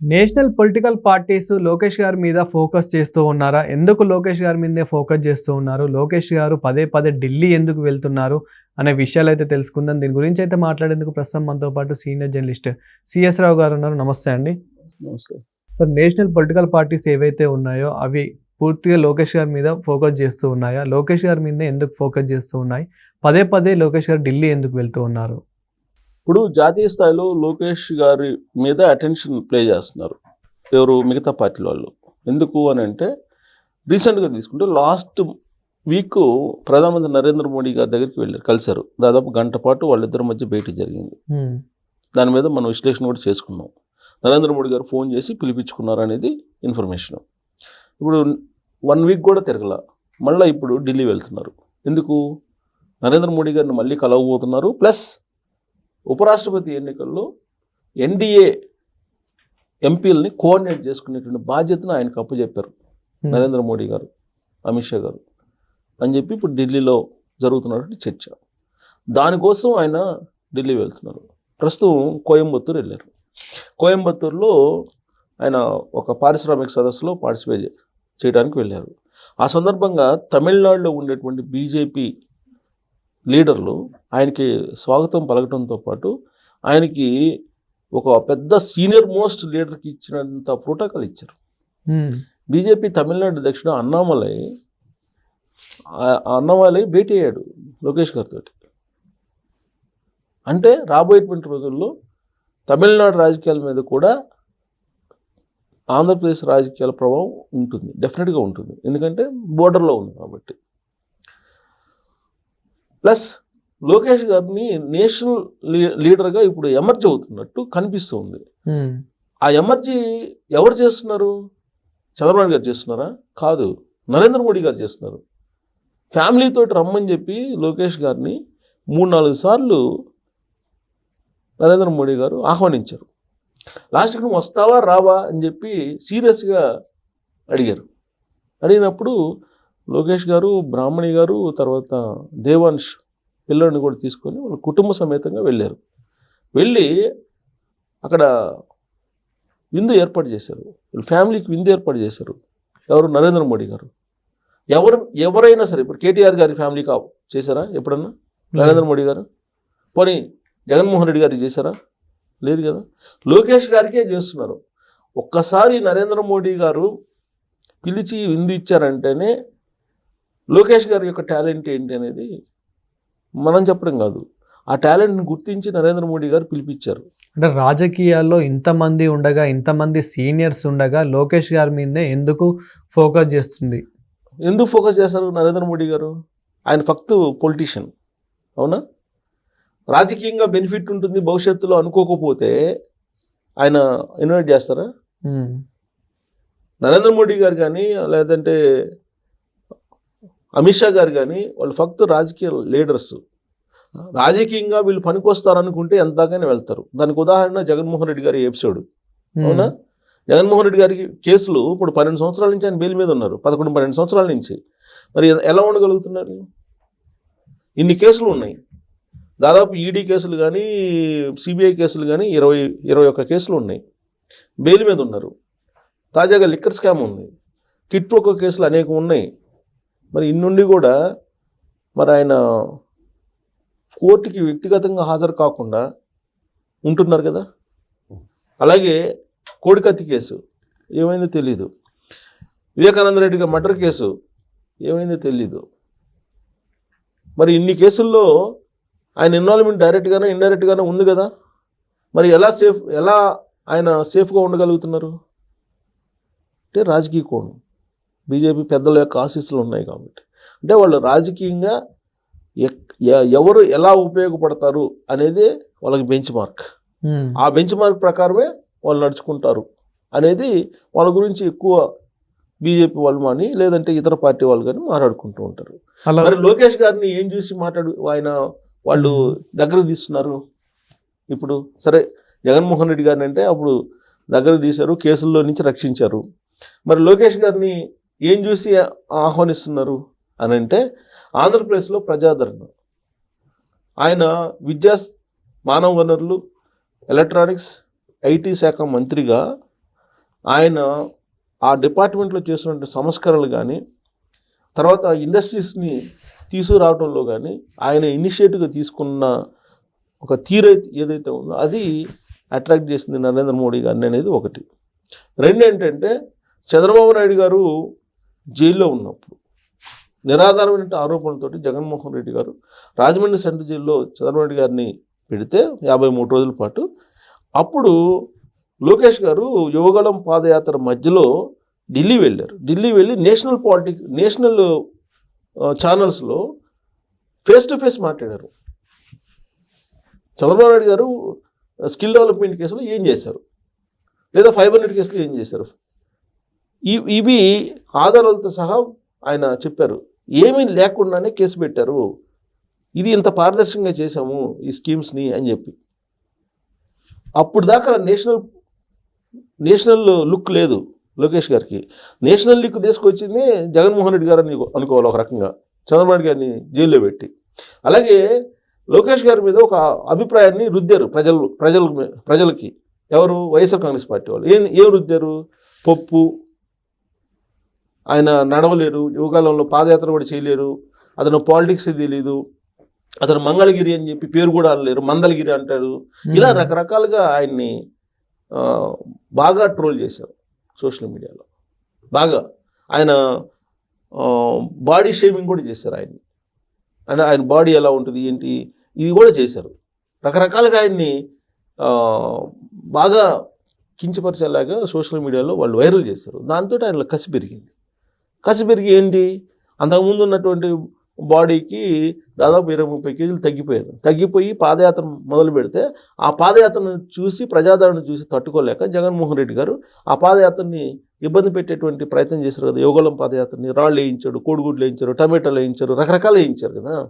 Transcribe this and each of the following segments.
National political parties Lokesh గారి మీద focus చేస్తూ ఉన్నారా? ఎందుకు లోకేష్ గారి మీదే ఫోకస్ చేస్తూ ఉన్నారు? లోకేష్ గారు పదే పదే ఢిల్లీ ఎందుకు వెళ్తున్నారు? అనే విషయాలు అయితే తెలుసుకుందాం. దీని గురించి అయితే మాట్లాడేందుకు ప్రస్తుతం మనతో పాటు సీనియర్ జర్నలిస్ట్ సిఎస్ రావు గారు ఉన్నారు. నమస్తే అండి. నమస్తే. సార్ నేషనల్ పొలిటికల్ పార్టీస్ ఏవైతే ఉన్నాయో అవి పూర్తిగా లోకేష్ గారి మీద ఫోకస్ చేస్తూ ఉన్నాయా? లోకేష్ గారి మీద ఎందుకు ఫోకస్ చేస్తూ ఉన్నాయి? పదే పదే లోకేష్ గారు ఢిల్లీ ఎందుకు వెళ్తూ ఉన్నారు? ఇప్పుడు జాతీయ స్థాయిలో లోకేష్ గారి మీద అటెన్షన్ ప్లే చేస్తున్నారు. ఎవరు? మిగతా పార్టీల వాళ్ళు. ఎందుకు అని అంటే రీసెంట్గా తీసుకుంటే లాస్ట్ వీక్ ప్రధానమంత్రి నరేంద్ర మోడీ గారి దగ్గరికి వెళ్ళారు కలిశారు. దాదాపు గంట పాటు వాళ్ళిద్దరి మధ్య భేటీ జరిగింది. దాని మీద మనం విశ్లేషణ కూడా చేసుకున్నాం. నరేంద్ర మోడీ గారు ఫోన్ చేసి పిలిపించుకున్నారు అనేది ఇన్ఫర్మేషన్ ఇప్పుడు వన్ వీక్ కూడా తిరగల. మళ్ళీ ఇప్పుడు ఢిల్లీ వెళ్తున్నారు. ఎందుకు? నరేంద్ర మోడీ గారిని మళ్ళీ కలవబోతున్నారు. ప్లస్ ఉపరాష్ట్రపతి ఎన్నికల్లో ఎన్డీఏ ఎంపీలని కోఆర్డినేట్ చేసుకునేటువంటి బాధ్యతను ఆయనకు అప్పచెప్పారు హ్మ్. నరేంద్ర మోడీ గారు అమిత్ షా గారు అని చెప్పి ఇప్పుడు ఢిల్లీలో జరుగుతున్నటువంటి చర్చ. దానికోసం ఆయన ఢిల్లీ వెళ్తున్నారు. ప్రస్తుతం కోయంబత్తూరు వెళ్ళారు. కోయంబత్తూరులో ఆయన ఒక పారిశ్రామిక సదస్సులో పార్టిసిపేట్ చేయడానికి వెళ్ళారు. ఆ సందర్భంగా తమిళనాడులో ఉండేటువంటి బీజేపీ లీడర్లు ఆయనకి స్వాగతం పలకడంతో పాటు ఆయనకి ఒక పెద్ద సీనియర్ మోస్ట్ లీడర్కి ఇచ్చినంత ప్రోటోకాల్ ఇచ్చారు. బీజేపీ తమిళనాడు అధ్యక్షుడు అన్నామలై అన్నామలై భేటీ అయ్యాడు లోకేష్ గారితో అంటే రాబోయేటువంటి రోజుల్లో తమిళనాడు రాజకీయాల మీద కూడా ఆంధ్రప్రదేశ్ రాజకీయాల ప్రభావం ఉంటుంది డెఫినెట్గా ఉంటుంది. ఎందుకంటే బోర్డర్లో ఉంది కాబట్టి. ప్లస్ లోకేష్ గారిని నేషనల్ లీడర్గా ఇప్పుడు ఎమర్జ్ అవుతున్నట్టు కనిపిస్తుంది. ఆ ఎమర్జీ ఎవరు చేస్తున్నారు? చంద్రబాబు గారు చేస్తున్నారా? కాదు. నరేంద్ర మోడీ గారు చేస్తున్నారు. ఫ్యామిలీతో రమ్మని చెప్పి లోకేష్ గారిని మూడు నాలుగు సార్లు నరేంద్ర మోడీ గారు ఆహ్వానించారు. లాస్ట్కి నువ్వు వస్తావా? రావా? అని చెప్పి సీరియస్గా అడిగారు. అడిగినప్పుడు లోకేష్ గారు బ్రాహ్మణి గారు తర్వాత దేవాంశ్ పిల్లల్ని కూడా తీసుకొని వాళ్ళ కుటుంబ సమేతంగా వెళ్ళారు. వెళ్ళి అక్కడ విందు ఏర్పాటు చేశారు. వీళ్ళ ఫ్యామిలీకి విందు ఏర్పాటు చేశారు. ఎవరు? నరేంద్ర మోడీ గారు. ఎవరు? ఎవరైనా సరే ఇప్పుడు కేటీఆర్ గారి ఫ్యామిలీ కావు చేశారా ఎప్పుడన్నా? నరేంద్ర మోడీ గారు? పోనీ జగన్మోహన్ రెడ్డి గారికి చేశారా? లేదు కదా. లోకేష్ గారికే చేస్తున్నారు. ఒక్కసారి నరేంద్ర మోడీ గారు పిలిచి విందు ఇచ్చారంటేనే లోకేష్ గారి యొక్క టాలెంట్ ఏంటి అనేది మనం చెప్పడం కాదు. ఆ టాలెంట్ని గుర్తించి నరేంద్ర మోడీ గారు పిలిపించారు. అంటే రాజకీయాల్లో ఇంతమంది ఉండగా ఇంతమంది సీనియర్స్ ఉండగా లోకేష్ గారి మీదే ఎందుకు ఫోకస్ చేస్తుంది? ఎందుకు ఫోకస్ చేస్తారు నరేంద్ర మోడీ గారు? ఆయన ఫక్త్ పొలిటీషియన్. అవునా? రాజకీయంగా బెనిఫిట్ ఉంటుంది భవిష్యత్తులో అనుకోకపోతే ఆయన ఇన్వైట్ చేస్తారా. నరేంద్ర మోడీ గారు కానీ లేదంటే అమిత్ షా గారు కానీ వాళ్ళు ఫక్త్ రాజకీయ లీడర్స్. రాజకీయంగా వీళ్ళు పనికొస్తారనుకుంటే ఎంతగానే వెళ్తారు. దానికి ఉదాహరణ జగన్మోహన్ రెడ్డి గారి ఎపిసోడ్. అవునా? జగన్మోహన్ రెడ్డి గారికి కేసులు ఇప్పుడు పన్నెండు సంవత్సరాల నుంచి ఆయన బెయిల్ మీద ఉన్నారు. పదకొండు పన్నెండు సంవత్సరాల నుంచి. మరి ఎలా ఉండగలుగుతున్నారు? ఇన్ని కేసులు ఉన్నాయి. దాదాపు ఈడీ కేసులు కానీ సిబిఐ కేసులు కానీ ఇరవై ఇరవై ఒక్క కేసులు ఉన్నాయి. బెయిల్ మీద ఉన్నారు. తాజాగా లిక్కర్ స్కామ్ ఉంది. కిట్ ప్రొకో కేసులు అనేకం ఉన్నాయి. మరి ఇన్నుండి కూడా మరి ఆయన కోర్టుకి వ్యక్తిగతంగా హాజరు కాకుండా ఉంటున్నారు కదా? అలాగే కోడికత్తి కేసు ఏమైందో తెలీదు. వివేకానంద రెడ్డిగా మర్డర్ కేసు ఏమైందో తెలీదు. మరి ఇన్ని కేసుల్లో ఆయన ఇన్వాల్వ్మెంట్ డైరెక్ట్గానే ఇండైరెక్ట్గానే ఉంది కదా? మరి ఎలా సేఫ్ ఎలా ఆయన సేఫ్గా ఉండగలుగుతున్నారు? అంటే రాజకీయ కోణం. బీజేపీ పెద్దల యొక్క ఆశీస్సులు ఉన్నాయి కాబట్టి. అంటే వాళ్ళు రాజకీయంగా ఎవరు ఎలా ఉపయోగపడతారు అనేది వాళ్ళకి బెంచ్ మార్క్. ఆ బెంచ్ మార్క్ ప్రకారమే వాళ్ళు నడుచుకుంటారు అనేది వాళ్ళ గురించి ఎక్కువ బీజేపీ వాళ్ళు కానీ లేదంటే ఇతర పార్టీ వాళ్ళు కానీ మాట్లాడుకుంటూ ఉంటారు. మరి లోకేష్ గారిని ఏం చూసి మాట్లాడు ఆయన వాళ్ళు దగ్గర తీస్తున్నారు? ఇప్పుడు సరే జగన్మోహన్ రెడ్డి గారిని అంటే అప్పుడు దగ్గర తీశారు కేసుల్లో నుంచి రక్షించారు. మరి లోకేష్ గారిని ఏం చూసి ఆహ్వానిస్తున్నారు అని అంటే ఆంధ్రప్రదేశ్లో ప్రజాదరణ. ఆయన విద్యా మానవ వనరులు ఎలక్ట్రానిక్స్ ఐటీ శాఖ మంత్రిగా ఆయన ఆ డిపార్ట్మెంట్లో చేసినటువంటి సంస్కరణలు కానీ తర్వాత ఇండస్ట్రీస్ని తీసుకురావడంలో కానీ ఆయన ఇనిషియేటివ్గా తీసుకున్న ఒక తీరు ఏదైతే ఉందో అది అట్రాక్ట్ చేసింది నరేంద్ర మోడీ గారిని అనేది ఒకటి. రెండు ఏంటంటే చంద్రబాబు నాయుడు గారు జైల్లో ఉన్నప్పుడు. నిరాధారమైన ఆరోపణలతోటి జగన్మోహన్ రెడ్డి గారు రాజమండ్రి సెంట్రల్ జైల్లో చంద్రబాబు గారిని పెడితే యాభై మూడు రోజుల పాటు అప్పుడు లోకేష్ గారు యువగళం పాదయాత్ర మధ్యలో ఢిల్లీ వెళ్ళారు. ఢిల్లీ వెళ్ళి నేషనల్ పాలిటిక్ నేషనల్ ఛానల్స్లో ఫేస్ టు ఫేస్ మాట్లాడారు. చంద్రబాబు నాయుడు గారు స్కిల్ డెవలప్మెంట్ కేసులో ఏం చేశారు? లేదా ఫైబర్ నెట్ కేసులో ఏం చేశారు? ఇవి ఆధారాలతో సహా ఆయన చెప్పారు. ఏమీ లేకుండానే కేసు పెట్టారు. ఇది ఇంత పారదర్శకంగా చేశాము ఈ స్కీమ్స్ని అని చెప్పి. అప్పుడు దాకా నేషనల్ నేషనల్ లుక్ లేదు లోకేష్ గారికి. నేషనల్ లుక్ తీసుకొచ్చింది జగన్మోహన్ రెడ్డి గారు అని అనుకోవాలి ఒక రకంగా. చంద్రబాబు గారిని జైల్లో పెట్టి. అలాగే లోకేష్ గారి మీద ఒక అభిప్రాయాన్ని రుద్దారు ప్రజలు ప్రజలు ప్రజలకి. ఎవరు? వైఎస్ఆర్ కాంగ్రెస్ పార్టీ వాళ్ళు. ఏం ఏం రుద్దారు? పప్పు ఆయన నడవలేరు యువకాలంలో పాదయాత్ర కూడా చేయలేరు అతను పాలిటిక్స్ తెలియదు అతను మంగళగిరి అని చెప్పి పేరు కూడా అనలేరు మందలగిరి అంటారు. ఇలా రకరకాలుగా ఆయన్ని బాగా ట్రోల్ చేశారు సోషల్ మీడియాలో. బాగా. ఆయన బాడీ షేమింగ్ కూడా చేశారు ఆయన్ని. అంటే ఆయన బాడీ ఎలా ఉంటుంది ఏంటి ఇది కూడా చేశారు. రకరకాలుగా ఆయన్ని బాగా కించపరిచేలాగా సోషల్ మీడియాలో వాళ్ళు వైరల్ చేశారు. దాంతో ఆయన కసి పెరిగింది. కసి పెరిగి ఏంటి? అంతకుముందు ఉన్నటువంటి బాడీకి దాదాపు ఇరవై ముప్పై కేజీలు తగ్గిపోయారు. తగ్గిపోయి పాదయాత్ర మొదలు పెడితే ఆ పాదయాత్రను చూసి ప్రజాదరణ చూసి తట్టుకోలేక జగన్మోహన్ రెడ్డి గారు ఆ పాదయాత్రని ఇబ్బంది పెట్టేటువంటి ప్రయత్నం చేశారు కదా. యోగలం పాదయాత్రని రాళ్ళు వేయించాడు కోడిగుడ్లు వేయించారు టమాటాలు వేయించారు రకరకాలు వేయించారు కదా.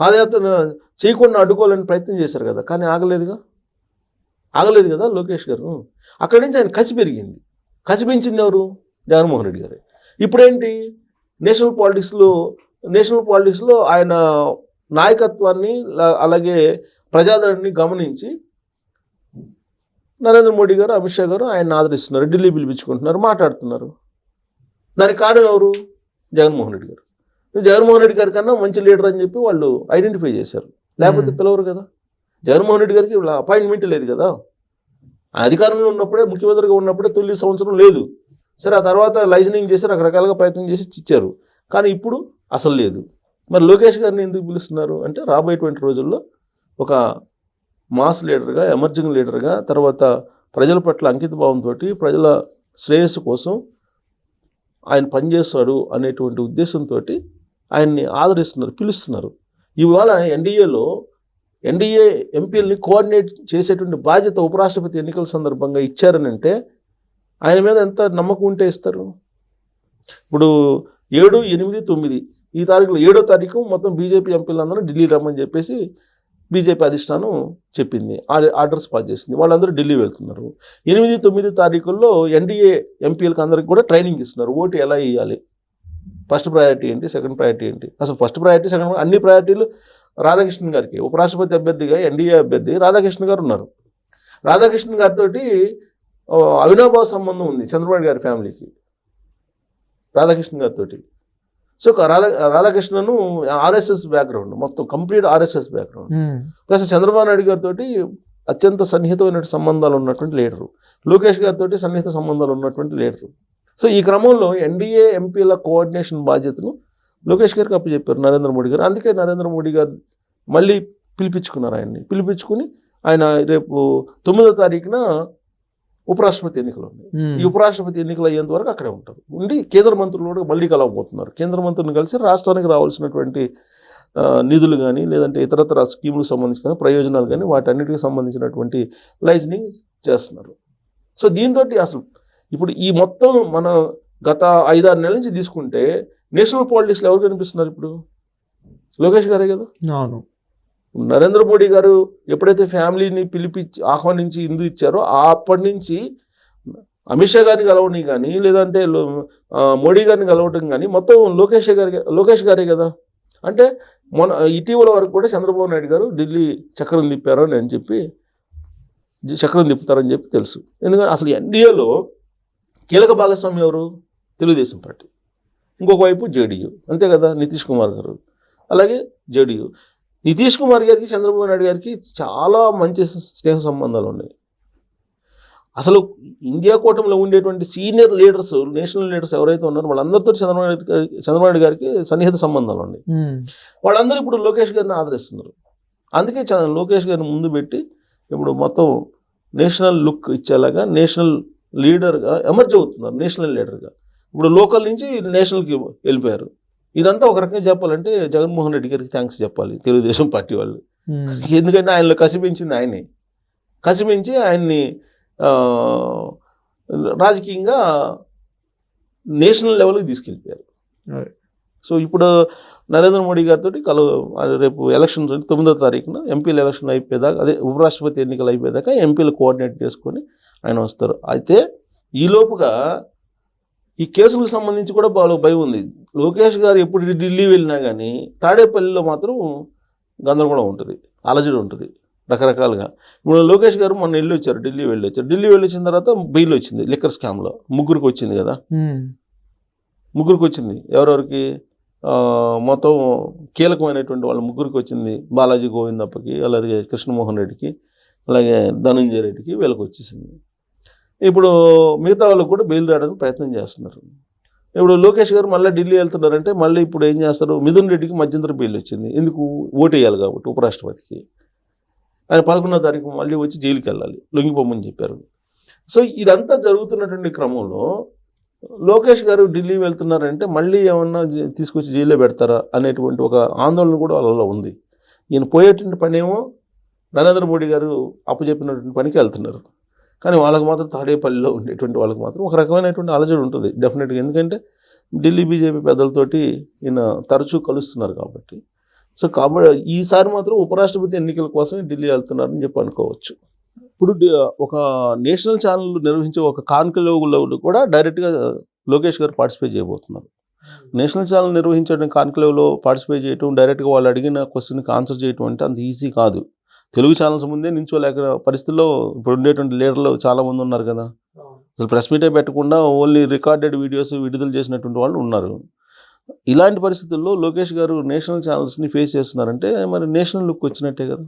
పాదయాత్ర చేయకుండా అడ్డుకోవాలని ప్రయత్నం చేశారు కదా. కానీ ఆగలేదుగా? ఆగలేదు కదా లోకేష్ గారు? అక్కడి నుంచి ఆయన కసి పెరిగింది. కసి పెంచింది ఎవరు? జగన్మోహన్ రెడ్డి గారు. ఇప్పుడేంటి? నేషనల్ పాలిటిక్స్లో నేషనల్ పాలిటిక్స్లో ఆయన నాయకత్వాన్ని అలాగే ప్రజాదరణని గమనించి నరేంద్ర మోడీ గారు అమిత్ షా గారు ఆయన ఆదరిస్తున్నారు ఢిల్లీ పిలిపించుకుంటున్నారు మాట్లాడుతున్నారు. దానికి కారణం ఎవరు? జగన్మోహన్ రెడ్డి గారు. జగన్మోహన్ రెడ్డి గారి కన్నా మంచి లీడర్ అని చెప్పి వాళ్ళు ఐడెంటిఫై చేశారు. లేకపోతే. పిలవరు కదా? జగన్మోహన్ రెడ్డి గారికి అపాయింట్మెంట్ లేదు కదా? అధికారంలో ఉన్నప్పుడే ముఖ్యమంత్రిగా ఉన్నప్పుడే తొలి సంవత్సరం లేదు. సరే ఆ తర్వాత లైజనింగ్ చేసి రకరకాలుగా ప్రయత్నం చేసి ఇచ్చారు. కానీ ఇప్పుడు అసలు లేదు. మరి లోకేష్ గారిని ఎందుకు పిలుస్తున్నారు అంటే రాబోయేటువంటి రోజుల్లో ఒక మాస్ లీడర్గా ఎమర్జింగ్ లీడర్గా తర్వాత ప్రజల పట్ల అంకితభావంతో ప్రజల శ్రేయస్సు కోసం ఆయన పనిచేస్తాడు అనేటువంటి ఉద్దేశంతో ఆయన్ని ఆదరిస్తున్నారు పిలుస్తున్నారు. ఇవాళ ఎన్డీఏలో ఎన్డీఏ ఎంపీలని కోఆర్డినేట్ చేసేటువంటి బాధ్యత ఉపరాష్ట్రపతి ఎన్నికల సందర్భంగా ఇచ్చారని అంటే ఆయన మీద ఎంత నమ్మకం ఉంటే ఇస్తారు? ఇప్పుడు ఏడు ఎనిమిది తొమ్మిది. ఈ తారీఖులో ఏడో తారీఖు మొత్తం బీజేపీ ఎంపీలందరూ ఢిల్లీ రమ్మని చెప్పేసి బీజేపీ అధిష్టానం చెప్పింది. ఆ- ఆర్డర్స్ పాస్ చేసింది. వాళ్ళందరూ ఢిల్లీ వెళ్తున్నారు. ఎనిమిది తొమ్మిది తారీఖుల్లో ఎన్డీఏ ఎంపీలకు అందరికి కూడా ట్రైనింగ్ ఇస్తున్నారు. ఓటు ఎలా వేయాలి? ఫస్ట్ ప్రయారిటీ ఏంటి? సెకండ్ ప్రయారిటీ ఏంటి? అసలు ఫస్ట్ ప్రయారిటీ సెకండ్ అన్ని ప్రయారిటీలు రాధాకృష్ణన్ గారికి. ఉపరాష్ట్రపతి అభ్యర్థిగా ఎన్డీఏ అభ్యర్థి రాధాకృష్ణ గారు ఉన్నారు. రాధాకృష్ణన్ గారితో అవినాభావ సంబంధం ఉంది చంద్రబాబు గారి ఫ్యామిలీకి రాధాకృష్ణ గారితో సో రాధా రాధాకృష్ణను ఆర్ఎస్ఎస్ బ్యాక్గ్రౌండ్ మొత్తం complete RSS background. Plus Chandrababu Naidu గారితో అత్యంత సన్నిహితమైన సంబంధాలు ఉన్నటువంటి లీడరు. లోకేష్ గారితో సన్నిహిత సంబంధాలు ఉన్నటువంటి లీడరు. సో ఈ క్రమంలో ఎన్డీఏ ఎంపీల కోఆర్డినేషన్ బాధ్యతను లోకేష్ గారికి అప్పచెప్పారు నరేంద్ర మోడీ గారు. అందుకే నరేంద్ర మోడీ గారు మళ్ళీ పిలిపించుకున్నారు ఆయన్ని. పిలిపించుకుని ఆయన రేపు తొమ్మిదో తారీఖున ఉపరాష్ట్రపతి ఎన్నికలు ఉన్నాయి. ఈ ఉపరాష్ట్రపతి ఎన్నికలు అయ్యేంత వరకు అక్కడే ఉంటారు. ఉండి కేంద్ర మంత్రులు కూడా మళ్ళీ కలవబోతున్నారు. కేంద్ర మంత్రులను కలిసి రాష్ట్రానికి రావాల్సినటువంటి నిధులు కానీ లేదంటే ఇతరతర స్కీములకు సంబంధించి కానీ ప్రయోజనాలు కానీ వాటన్నిటికి సంబంధించినటువంటి లైజనింగ్ చేస్తున్నారు. సో దీంతో అసలు ఇప్పుడు ఈ మొత్తం మన గత ఐదారు నెలల నుంచి తీసుకుంటే నేషనల్ పాలిటిక్స్లో ఎవరు కనిపిస్తున్నారు ఇప్పుడు? లోకేష్ గారే కదా? అవును. నరేంద్ర మోడీ గారు ఎప్పుడైతే ఫ్యామిలీని పిలిపించి ఆహ్వానించి ఇందు ఇచ్చారో అప్పటి నుంచి అమిత్ షా గారిని కలవని కానీ లేదంటే మోడీ గారిని కలవటం కానీ మొత్తం లోకేష్ గారి లోకేష్ గారే కదా. అంటే మొన్న ఇటీవల వరకు కూడా చంద్రబాబు నాయుడు గారు ఢిల్లీ చక్రం తిప్పారు అని చెప్పి చక్రం తిప్పుతారని చెప్పి తెలుసు. ఎందుకంటే అసలు ఎన్డీఏలో కీలక భాగస్వామి ఎవరు? తెలుగుదేశం పార్టీ. ఇంకొక వైపు జేడీయూ. అంతే కదా నితీష్ కుమార్ గారు. అలాగే జేడీయూ. నితీష్ కుమార్ గారికి చంద్రబాబు నాయుడు గారికి చాలా మంచి స్నేహ సంబంధాలు ఉన్నాయి. అసలు ఇండియా కూటమిలో ఉండేటువంటి సీనియర్ లీడర్స్ నేషనల్ లీడర్స్ ఎవరైతే ఉన్నారో వాళ్ళందరితో చంద్రబాబు నాయుడు గారికి చంద్రబాబు నాయుడు గారికి సన్నిహిత సంబంధాలు ఉన్నాయి. వాళ్ళందరూ ఇప్పుడు లోకేష్ గారిని ఆదరిస్తున్నారు. అందుకే లోకేష్ గారిని ముందు పెట్టి ఇప్పుడు మొత్తం నేషనల్ లుక్ ఇచ్చేలాగా నేషనల్ లీడర్గా ఎమర్జ్ అవుతున్నారు నేషనల్ లీడర్గా. ఇప్పుడు లోకల్ నుంచి నేషనల్కి వెళ్ళిపోయారు. ఇదంతా ఒక రకంగా చెప్పాలంటే జగన్మోహన్ రెడ్డి గారికి థ్యాంక్స్ చెప్పాలి తెలుగుదేశం పార్టీ వాళ్ళు ఉమ్, ఎందుకంటే ఆయనలో కసి పెంచింది ఆయనే. కసి పెంచి ఆయన్ని రాజకీయంగా నేషనల్ లెవెల్కి తీసుకెళ్ళిపోయారు. సో ఇప్పుడు నరేంద్ర మోడీ గారితో కలు రేపు ఎలక్షన్ తొమ్మిదో తారీఖున ఎంపీల ఎలక్షన్ అయిపోయేదాకా అదే ఉపరాష్ట్రపతి ఎన్నికలు అయిపోయేదాకా ఎంపీలు కోఆర్డినేట్ చేసుకొని ఆయన వస్తారు. అయితే ఈ లోపుగా ఈ కేసులకు సంబంధించి కూడా బాగా భయం ఉంది. లోకేష్ గారు ఎప్పుడు ఢిల్లీ వెళ్ళినా కానీ తాడేపల్లిలో మాత్రం గందరగోళం ఉంటుంది. అలజడి ఉంటుంది. రకరకాలుగా. ఇప్పుడు లోకేష్ గారు మొన్న వెళ్ళి వచ్చారు. ఢిల్లీ వెళ్ళి వచ్చారు ఢిల్లీ వెళ్ళి వచ్చిన తర్వాత బెయిల్ వచ్చింది. లిక్కర్ స్కామ్లో ముగ్గురికి వచ్చింది కదా? ముగ్గురికి వచ్చింది. ఎవరెవరికి? మొత్తం కీలకమైనటువంటి వాళ్ళ ముగ్గురికి వచ్చింది. బాలాజీ గోవిందప్పకి అలాగే కృష్ణమోహన్ రెడ్డికి అలాగే ధనంజయ రెడ్డికి వీళ్ళకి వచ్చేసింది. ఇప్పుడు మిగతా వాళ్ళకు కూడా బెయిల్ రావడానికి ప్రయత్నం చేస్తున్నారు. ఇప్పుడు లోకేష్ గారు మళ్ళీ ఢిల్లీ వెళ్తున్నారంటే మళ్ళీ ఇప్పుడు ఏం చేస్తారు? మిథున్ రెడ్డికి మధ్యంతర బెయిల్ వచ్చింది. ఎందుకు? ఓటు వేయాలి కాబట్టి ఉపరాష్ట్రపతికి. ఆయన పదకొండో తారీఖు మళ్ళీ వచ్చి జైలుకి వెళ్ళాలి. లొంగిపోమని చెప్పారు. సో ఇదంతా జరుగుతున్నటువంటి క్రమంలో లోకేష్ గారు ఢిల్లీ వెళ్తున్నారంటే మళ్ళీ ఏమన్నా తీసుకొచ్చి జైల్లో పెడతారా అనేటువంటి ఒక ఆందోళన కూడా వాళ్ళలో ఉంది. ఈయన పోయేటువంటి పనేమో నరేంద్ర మోడీ గారు అప్పచెప్పినటువంటి పనికి వెళ్తున్నారు. కానీ వాళ్ళకి మాత్రం తాడేపల్లిలో ఉండేటువంటి వాళ్ళకి మాత్రం ఒక రకమైనటువంటి అలజడి ఉంటుంది డెఫినెట్గా ఎందుకంటే ఢిల్లీ బీజేపీ పెద్దలతోటి ఈయన తరచూ కలుస్తున్నారు కాబట్టి. సో కాబట్టి ఈసారి మాత్రం ఉపరాష్ట్రపతి ఎన్నికల కోసమే ఢిల్లీ వెళ్తున్నారని చెప్పి అనుకోవచ్చు. ఇప్పుడు ఒక నేషనల్ ఛానల్ నిర్వహించే ఒక కాన్క్లేవ్లో కూడా డైరెక్ట్గా లోకేష్ గారు పార్టిసిపేట్ చేయబోతున్నారు. నేషనల్ ఛానల్ నిర్వహించడం కాన్క్లేవ్లో పార్టిసిపేట్ చేయటం డైరెక్ట్గా వాళ్ళు అడిగిన క్వశ్చన్కి ఆన్సర్ చేయటం అంటే అంత ఈజీ కాదు. తెలుగు ఛానల్స్ ముందే నించోలేక పరిస్థితుల్లో ఇప్పుడు ఉండేటువంటి లీడర్లు చాలామంది ఉన్నారు కదా. అసలు ప్రెస్ మీటే పెట్టకుండా ఓన్లీ రికార్డెడ్ వీడియోస్ విడుదల చేసినటువంటి వాళ్ళు ఉన్నారు. ఇలాంటి పరిస్థితుల్లో లోకేష్ గారు నేషనల్ ఛానల్స్ని ఫేస్ చేస్తున్నారంటే మరి నేషనల్ లుక్ వచ్చినట్టే కదా.